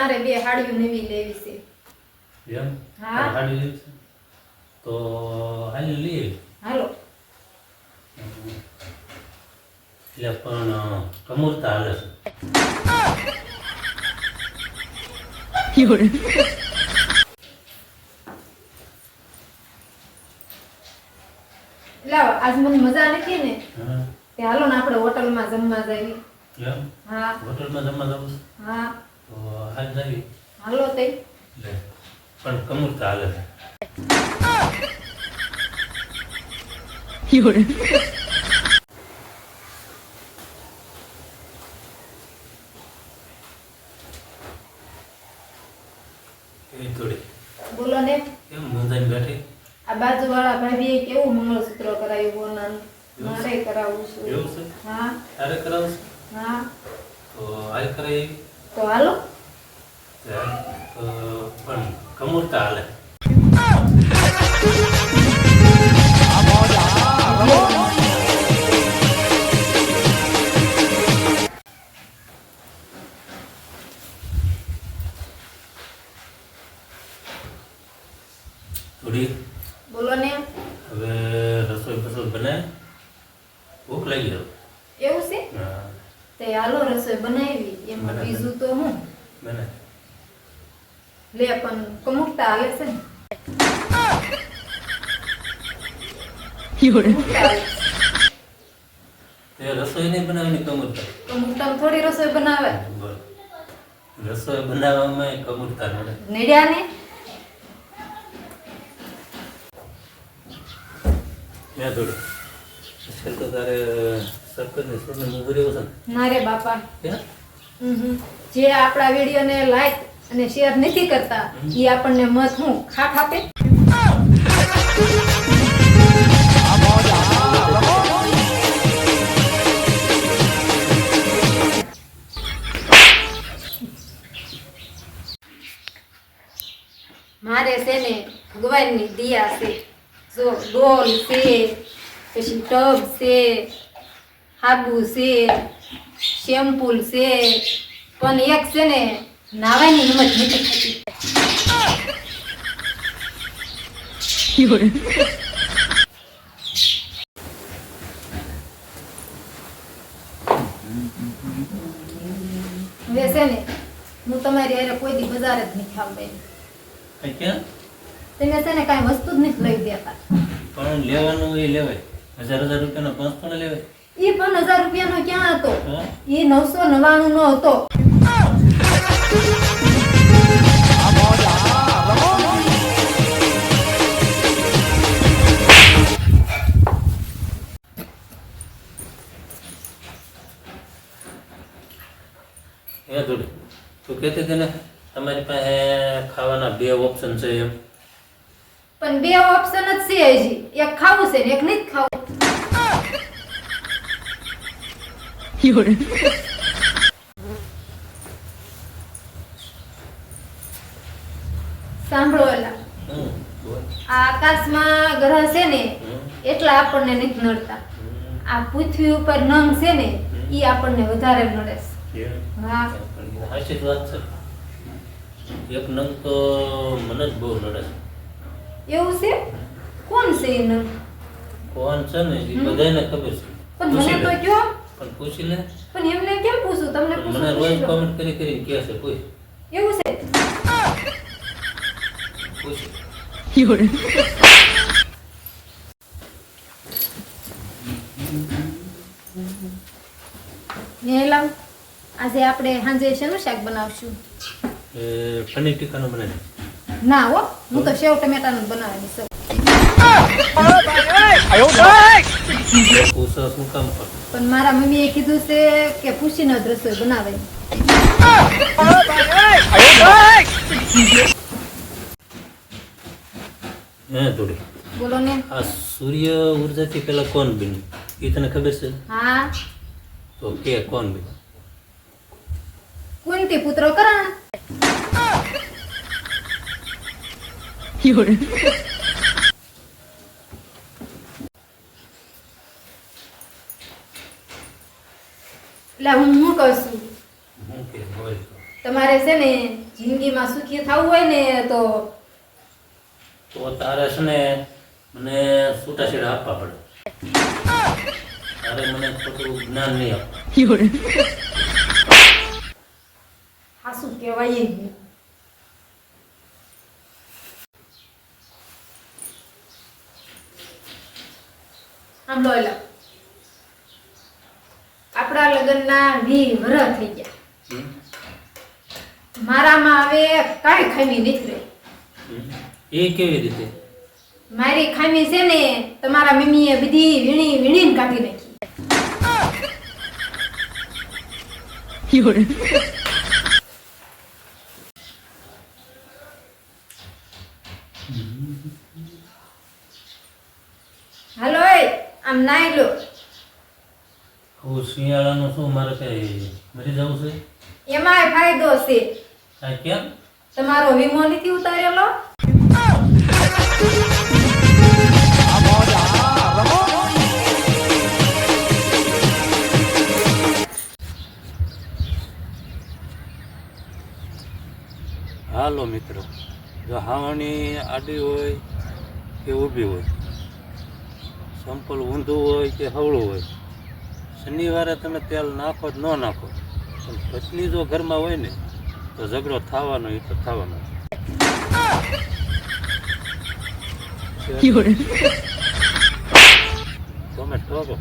મારે બે હાડીઓ નવી લેવી છે. એમ? હા. હાડી લેવી છે? તો હાલી લઈએ હાલો. એટલે પણ કમુરતા હાલે છે. લાવો આજ મને મજા નથી ને? તે હાલો ને આપણે હોટલમાં જમવા જઈએ. હા. હોટલમાં જમવા જવું? હા. તો હાલ હાલો તે. લે પણ કમુરતા હાલે છે. એ થોડી બોલો ને. કેમ મૂંઝાઈને બેઠી? આ બાજુવાળા ભાભીએ કેવું મંગળસૂત્ર કરાવ્યું બોનાનું મારે કરાવવું એવું છે. છે? હા. તારે હા. તો હાલ કરાવી તો હાલો. તો પણ કમુરતા હાલે. થોડી બોલો ને. હવે રસોઈ પસંદ બનાય. ભૂખ લાગી હવે. એવું છે? તે હાલો રસોઈ બનાવી એમાં. બીજું તો હું. બને લે પણ કમુકતા હાલે છે ને રસોઈ નહીં બનાવવાની કમુરતા કમુકતામાં થોડી રસોઈ બનાવે. રસોઈ બનાવવામાં કમુરતા મળે નેડ્યા ને મેં થોડી છેલ્લે તો તારે સરપંચને સ્કૂલને મૂકી રહ્યો છે ના રે બાપા હે? હમ જે આપણા વિડીયોને લાઈક અને શેર નથી કરતા એ આપણને મત હું ખાખ આપે. મારે છે ને ભગવાનની દિયા છે. જો ડોલ છે, પછી ટબ છે, હાબુ છે શેમ્પૂલ છે, પણ એક છે ને નાવાની હિંમત નથી થતી. હવે ને હું તમારી હારે કોઈ દી બજાર જ નહીં ખાવ બેન ક્યાં તમે છે ને કાંઈ વસ્તુ જ નથી લઈ દેતા. પણ લેવાનું એ લેવાય. હજાર હજાર રૂપિયાનો પાંચ પણ લેવાય. એ પણ હજાર રૂપિયાનો ક્યાં હતો? એ નવસો નવાણું નો હતો. એ થોડી તું કહેતી હતી ને તમારી પાસે ખાવાના બે ઓપ્શન છે એમ. પણ બે ઓપ્શન જ છે હજી. એક ખાવું છે ને એક નહીં ખાવું. સાંભળો એલા. આ આકાશમાં ગ્રહ છે ને એટલા આપણને નથી નડતા આ પૃથ્વી ઉપર નંગ છે ને એ આપણને વધારે નડે છે. હા. સાચી વાત છે. એક નંગ તો મને જ બહુ નડે છે. એવું છે? કોણ છે એ નંગ? કોણ છે ને એ બધાને ખબર છે. પણ મને તો કયો? પણ પૂછી લે. પણ એમને કેમ પૂછું? તમને પૂછું મને રોજ. કોમેન્ટ કરી કરીને કહે છે કોઈ. એવું છે? પૂછી આજે આપણે સાંજે શેનું શાક બનાવશું? એ પનીર ટીકાનું બનાવી ના હો હું તો સેવ ટમેટાનું જ બનાવવાની છું પૂછો શું કામ પર પણ મારા મમ્મીએ કીધું છે કે પૂછીને જ રસોઈ બનાવે. હે થોડી બોલો ને. આ સૂર્ય ઉર્જાથી પેલા કોણ બન્યું? એ તને ખબર છે? હા. તો કે કોણ બન્યું? કુંતી પુત્ર કરણ. એટલે હું શું કહું છું? તમારે છે ને જિંદગીમાં સુખી થવું હોય ને તો તો તારે છે ને મને છૂટાછેડા આપવા પડે. તારે મને ખોટું જ્ઞાન નહીં આપવા. હાસું કહેવાય? આપણા લગ્નના વી વર થઈ ગયા. મારામાં હવે કાંઈ ખામી નીકળે? એ કેવી રીતે? મારી ખામી છે ને તમારા મમ્મીએ બધી વીણી વીણીને કાઢી નાખી. હાલો આમ નાઈ લો હું શિયાળાનું શું મારે કઈ મરી જવું છે? એમાંય ફાયદો છે. કેમ? તમારો વીમો નથી ઉતારેલો? હાલો મિત્રો, જો હાવણી આડી હોય કે ઊભી હોય, સંપલ ઊંધું હોય કે હવળું હોય, શનિવારે તમે તેલ નાખો જ ન નાખો, પણ પત્ની જો ઘરમાં હોય ને, તો ઝઘડો થવાનો એ તો થવાનો તમે ઠોકો